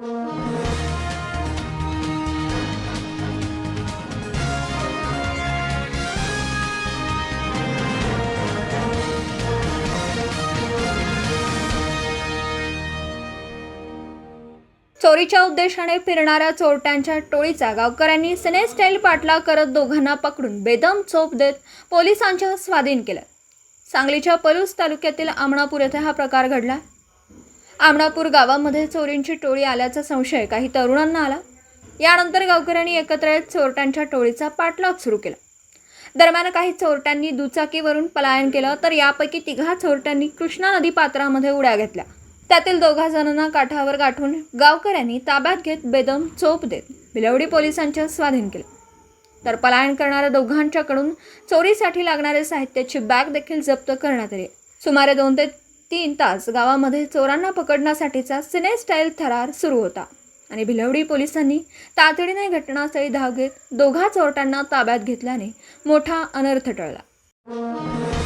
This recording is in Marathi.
चोरीच्या उद्देशाने फिरणाऱ्या चोरट्यांच्या टोळीचा गावकऱ्यांनी सिनेस्टाईल पाटला करत दोघांना पकडून बेदम चोप देत पोलिसांच्या स्वाधीन केलं. सांगलीच्या पलूस तालुक्यातील आमणापूर येथे हा प्रकार घडला. आमणापूर गावामध्ये चोरींची टोळी आल्याचा संशय काही तरुणांना आला. यानंतर गावकऱ्यांनी एकत्र येत चोरट्यांच्या टोळीचा पाठलाग सुरू केला. दरम्यान काही चोरट्यांनी दुचाकीवरून पलायन केलं तर यापैकी तिघा चोरट्यांनी कृष्णा नदी पात्रामध्ये उड्या घेतल्या. त्यातील दोघा जणांना काठावर गाठून गावकऱ्यांनी ताब्यात घेत बेदम चोप देत भिलवडी पोलिसांच्या स्वाधीन केलं. तर पलायन करणाऱ्या दोघांच्याकडून चोरीसाठी लागणारे साहित्याची बॅग देखील जप्त करण्यात आली. सुमारे दोन ते तीन तास गावामध्ये चोरांना पकडण्यासाठीचा सिने स्टाईल थरार सुरू होता. आणि भिलवडी पोलिसांनी तातडीने घटनास्थळी धाव घेत दोघा चोरट्यांना ताब्यात घेतल्याने मोठा अनर्थ टळला.